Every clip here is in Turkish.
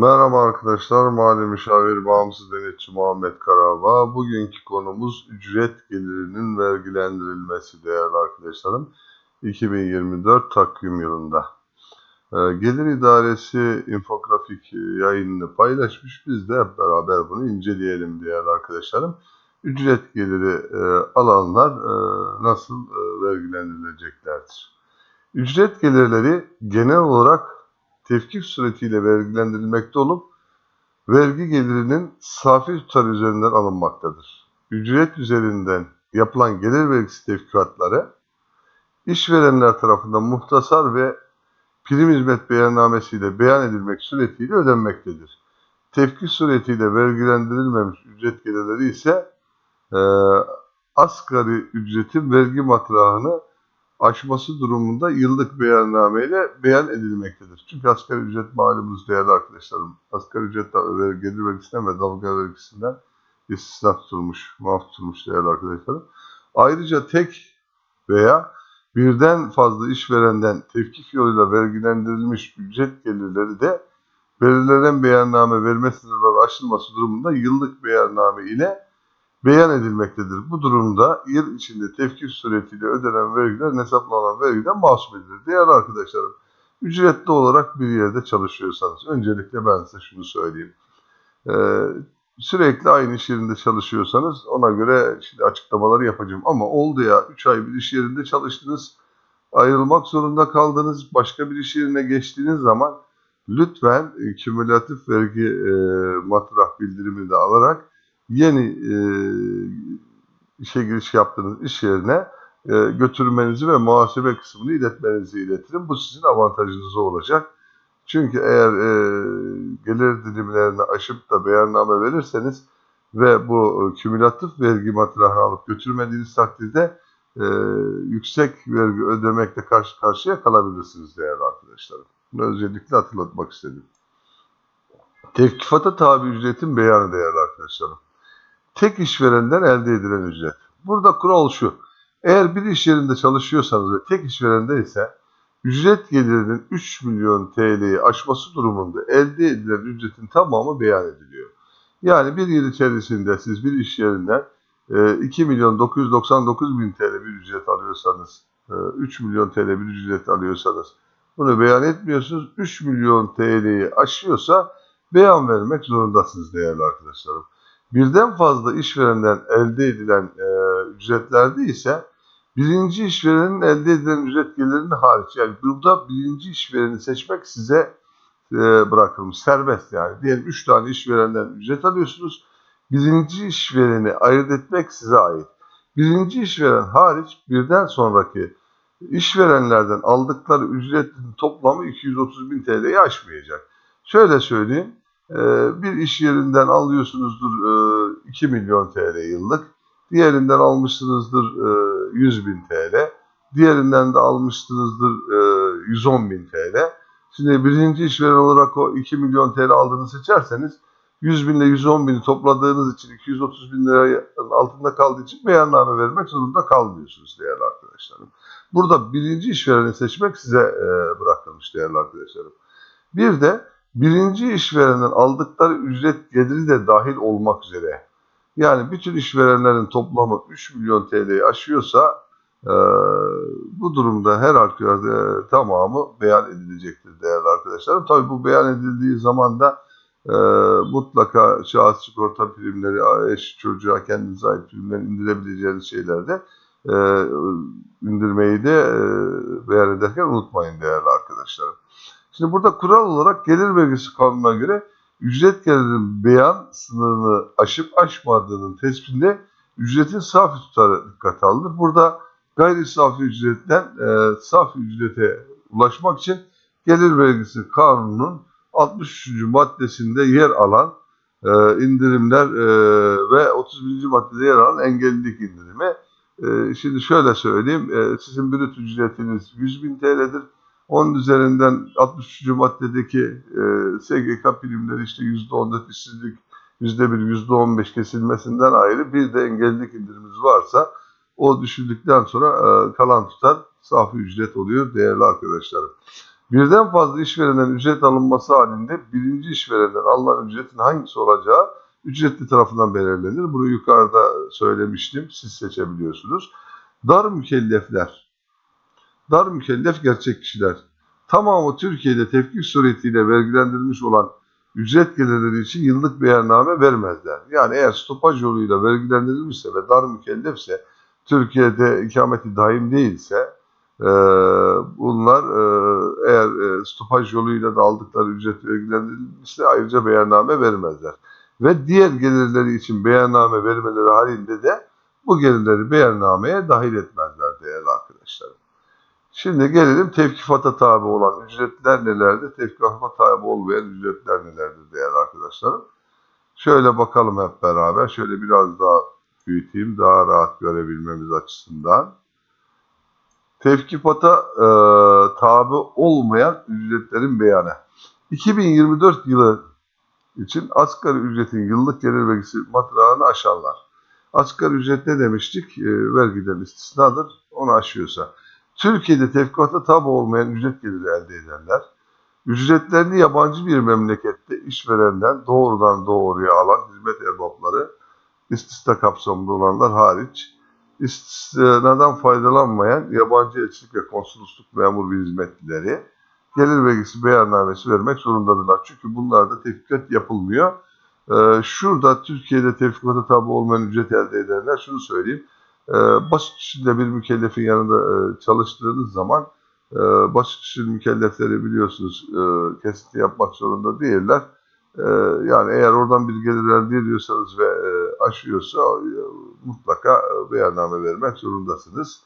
Merhaba arkadaşlar, Mali Müşavir Bağımsız Denetçi Muhammed Karabağ. Bugünkü konumuz ücret gelirinin vergilendirilmesi değerli arkadaşlarım. 2024 takvim yılında. Ee, Gelir İdaresi infografik yayınını paylaşmış. Biz de hep beraber bunu inceleyelim değerli arkadaşlarım. Ücret geliri e, alanlar e, nasıl e, vergilendirileceklerdir? Ücret gelirleri genel olarak tevkif suretiyle vergilendirilmekte olup vergi gelirinin safi tutar üzerinden alınmaktadır. Ücret üzerinden yapılan gelir vergisi tevkifatları işverenler tarafından muhtasar ve prim hizmet beyannamesiyle beyan edilmek suretiyle ödenmektedir. Tevkif suretiyle vergilendirilmemiş ücret gelirleri ise e, asgari ücretin vergi matrahını aşması durumunda yıllık beyannameyle beyan edilmektedir. Çünkü asgari ücret malumunuz değerli arkadaşlarım. Asgari ücret gelir vergisinden ve dalga vergisinden istisna tutulmuş, muaf tutulmuş değerli arkadaşlarım. Ayrıca tek veya birden fazla işverenden tevkif yoluyla vergilendirilmiş ücret gelirleri de belirlenen beyanname verme sınırları aşılması durumunda yıllık beyanname ile beyan edilmektedir. Bu durumda yıl içinde tevkif suretiyle ödenen vergiler hesaplanan vergiden mahsup edilir. Değerli arkadaşlarım, ücretli olarak bir yerde çalışıyorsanız, öncelikle ben size şunu söyleyeyim. Ee, sürekli aynı iş yerinde çalışıyorsanız ona göre şimdi açıklamaları yapacağım. Ama oldu ya 3 ay bir iş yerinde çalıştınız, ayrılmak zorunda kaldınız, başka bir iş yerine geçtiğiniz zaman lütfen e, kümülatif vergi e, matrah bildirimini de alarak yeni e, işe giriş yaptığınız iş yerine e, götürmenizi ve muhasebe kısmını iletmenizi iletirim. Bu sizin avantajınız olacak. Çünkü eğer e, gelir dilimlerini aşıp da beyanname verirseniz ve bu e, kümülatif vergi matrahını alıp götürmediğiniz takdirde e, yüksek vergi ödemekle karşı karşıya kalabilirsiniz değerli arkadaşlarım. Bunu özellikle hatırlatmak istedim. Tevkifata tabi ücretin beyanı değerli arkadaşlarım tek işverenden elde edilen ücret. Burada kural şu. Eğer bir iş yerinde çalışıyorsanız ve tek işverende ise ücret gelirinin 3 milyon TL'yi aşması durumunda elde edilen ücretin tamamı beyan ediliyor. Yani bir yıl içerisinde siz bir iş yerinden 2 milyon 999 bin TL bir ücret alıyorsanız, 3 milyon TL bir ücret alıyorsanız bunu beyan etmiyorsunuz. 3 milyon TL'yi aşıyorsa beyan vermek zorundasınız değerli arkadaşlarım. Birden fazla işverenden elde edilen e, ücretlerde ise birinci işverenin elde edilen ücret gelirinin hariç yani burada birinci işvereni seçmek size e, bırakılmış serbest yani. Diyelim 3 tane işverenden ücret alıyorsunuz. Birinci işvereni ayırt etmek size ait. Birinci işveren hariç birden sonraki işverenlerden aldıkları ücretin toplamı 230 bin TL'yi aşmayacak. Şöyle söyleyeyim. Ee, bir iş yerinden alıyorsunuzdur 2 e, milyon TL yıllık. Diğerinden almışsınızdır 100 e, bin TL. Diğerinden de almışsınızdır 110 e, bin TL. Şimdi birinci işveren olarak o 2 milyon TL aldığını seçerseniz 100 bin ile 110 bini topladığınız için 230 bin lira altında kaldığı için beyanname vermek zorunda kalmıyorsunuz değerli arkadaşlarım. Burada birinci işvereni seçmek size bırakılmış değerli arkadaşlarım. Bir de birinci işverenden aldıkları ücret geliri de dahil olmak üzere. Yani bütün işverenlerin toplamı 3 milyon TL'yi aşıyorsa e, bu durumda her halükarda tamamı beyan edilecektir değerli arkadaşlarım. Tabi bu beyan edildiği zaman da e, mutlaka şahıs sigorta primleri, eş çocuğa kendinize ait primleri indirebileceğiniz şeylerde e, indirmeyi de e, beyan ederken unutmayın değerli arkadaşlarım. Şimdi burada kural olarak gelir vergisi kanununa göre ücret gelirinin beyan sınırını aşıp aşmadığının tespitinde ücretin safi tutarı dikkate alınır. Burada gayri safi ücretten e, safi ücrete ulaşmak için gelir vergisi kanununun 63. maddesinde yer alan e, indirimler e, ve 31. maddede yer alan engellilik indirimi. E, şimdi şöyle söyleyeyim, e, sizin brüt ücretiniz 100 bin TL'dir 10 üzerinden 63. maddedeki e, SGK primleri işte %14 işsizlik, %1, %15 kesilmesinden ayrı bir de engellilik indirimiz varsa o düşüldükten sonra e, kalan tutar safi ücret oluyor değerli arkadaşlarım. Birden fazla işverenden ücret alınması halinde birinci işverenden alınan ücretin hangisi olacağı ücretli tarafından belirlenir. Bunu yukarıda söylemiştim. Siz seçebiliyorsunuz. Dar mükellefler. Dar mükellef gerçek kişiler. Tamamı Türkiye'de tefkik suretiyle vergilendirilmiş olan ücret gelirleri için yıllık beyanname vermezler. Yani eğer stopaj yoluyla vergilendirilmişse ve dar mükellefse, Türkiye'de ikameti daim değilse, e, bunlar e, eğer e, stopaj yoluyla da aldıkları ücret vergilendirilmişse ayrıca beyanname vermezler. Ve diğer gelirleri için beyanname vermeleri halinde de bu gelirleri beyannameye dahil etmezler değerli arkadaşlarım. Şimdi gelelim tevkifata tabi olan ücretler nelerdir? Tevkifata tabi olmayan ücretler nelerdir değerli arkadaşlarım? Şöyle bakalım hep beraber. Şöyle biraz daha büyüteyim daha rahat görebilmemiz açısından. Tevkifata e, tabi olmayan ücretlerin beyanı. 2024 yılı için asgari ücretin yıllık gelir vergisi matrağını aşarlar. Asgari ücret ne demiştik? E, vergiden istisnadır. Onu aşıyorsa. Türkiye'de tevkifata tabi olmayan ücret geliri elde edenler, ücretlerini yabancı bir memlekette işverenden doğrudan doğruya alan hizmet erbapları, istisna kapsamında olanlar hariç, istisnadan faydalanmayan yabancı elçilik ve konsolosluk memur bir hizmetlileri, gelir vergisi beyannamesi vermek zorundadırlar. Çünkü bunlarda tevkikat yapılmıyor. Ee, şurada Türkiye'de tevkifata tabi olmayan ücret elde edenler şunu söyleyeyim. Ee, basit kişiyle bir mükellefin yanında e, çalıştığınız zaman e, basit kişi mükellefleri biliyorsunuz e, kesinti yapmak zorunda değiller. E, yani eğer oradan bir gelir elde ediyorsanız ve e, aşıyorsa e, mutlaka e, beyanname vermek zorundasınız.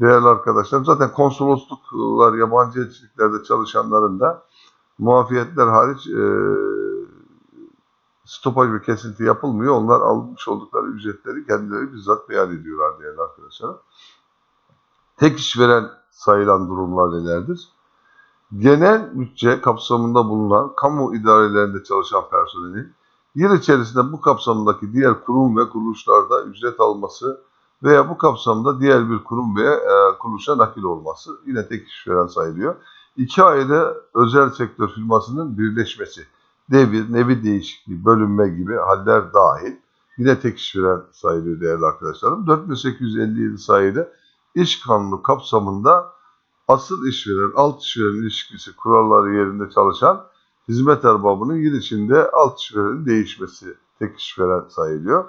Değerli arkadaşlar zaten konsolosluklar, yabancı elçiliklerde çalışanların da muafiyetler hariç e, stopaj ve kesinti yapılmıyor. Onlar almış oldukları ücretleri kendileri bizzat beyan ediyorlar değerli arkadaşlar. Tek işveren sayılan durumlar nelerdir? Genel bütçe kapsamında bulunan kamu idarelerinde çalışan personelin yıl içerisinde bu kapsamdaki diğer kurum ve kuruluşlarda ücret alması veya bu kapsamda diğer bir kurum veya e, kuruluşa nakil olması yine tek işveren sayılıyor. İki ayrı özel sektör firmasının birleşmesi devir, nevi değişikliği, bölünme gibi haller dahil yine tek işveren sayılıyor değerli arkadaşlarım. 4857 sayılı iş kanunu kapsamında asıl işveren, alt işveren ilişkisi kuralları yerinde çalışan hizmet erbabının yıl içinde alt işverenin değişmesi tek işveren sayılıyor.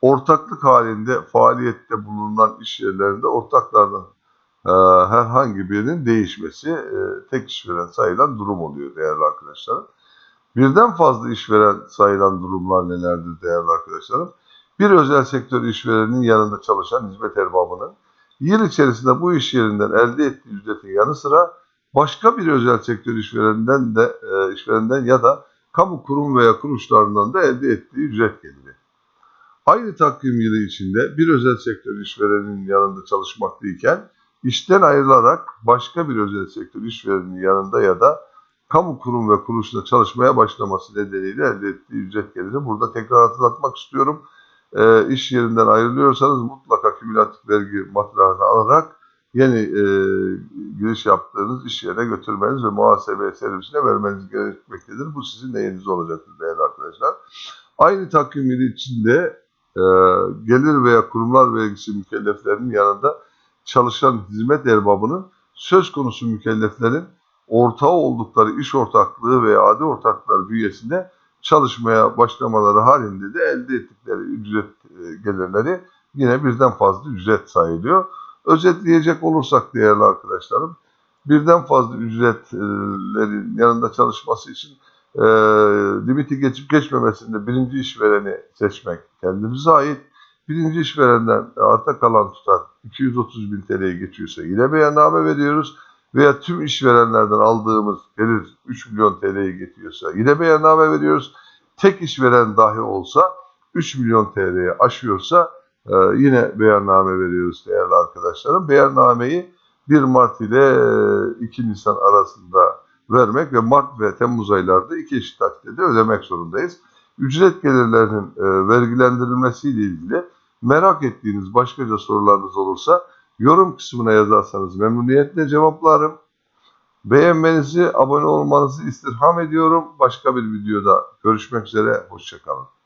Ortaklık halinde faaliyette bulunan iş yerlerinde ortaklardan e, herhangi birinin değişmesi e, tek işveren sayılan durum oluyor değerli arkadaşlarım. Birden fazla işveren sayılan durumlar nelerdir değerli arkadaşlarım? Bir özel sektör işverenin yanında çalışan hizmet erbabının yıl içerisinde bu iş yerinden elde ettiği ücretin yanı sıra başka bir özel sektör işverenden de e, işverenden ya da kamu kurum veya kuruluşlarından da elde ettiği ücret geliri. Aynı takvim yılı içinde bir özel sektör işverenin yanında çalışmaktayken işten ayrılarak başka bir özel sektör işverenin yanında ya da kamu kurum ve kuruluşunda çalışmaya başlaması nedeniyle elde ettiği ücret geliri. Burada tekrar hatırlatmak istiyorum. E, iş yerinden ayrılıyorsanız mutlaka kümülatif vergi matrağını alarak yeni e, giriş yaptığınız iş yerine götürmeniz ve muhasebe servisine vermeniz gerekmektedir. Bu sizin neyiniz olacaktır değerli arkadaşlar. Aynı takvim yılı içinde e, gelir veya kurumlar vergisi mükelleflerinin yanında çalışan hizmet erbabının söz konusu mükelleflerin ortağı oldukları iş ortaklığı veya adi ortaklıklar bünyesinde çalışmaya başlamaları halinde de elde ettikleri ücret e, gelirleri yine birden fazla ücret sayılıyor. Özetleyecek olursak değerli arkadaşlarım, birden fazla ücretlerin yanında çalışması için e, limiti geçip geçmemesinde birinci işvereni seçmek kendimize ait. Birinci işverenden arta kalan tutar 230 bin TL'ye geçiyorsa yine beyanname veriyoruz veya tüm işverenlerden aldığımız gelir 3 milyon TL'ye getiriyorsa yine beyanname veriyoruz. Tek işveren dahi olsa 3 milyon TL'ye aşıyorsa e, yine beyanname veriyoruz değerli arkadaşlarım. Beyannameyi 1 Mart ile 2 e, Nisan arasında vermek ve Mart ve Temmuz aylarda iki eşit taksitle ödemek zorundayız. Ücret gelirlerinin e, vergilendirilmesiyle ilgili merak ettiğiniz başkaca sorularınız olursa yorum kısmına yazarsanız memnuniyetle cevaplarım. Beğenmenizi, abone olmanızı istirham ediyorum. Başka bir videoda görüşmek üzere. Hoşçakalın.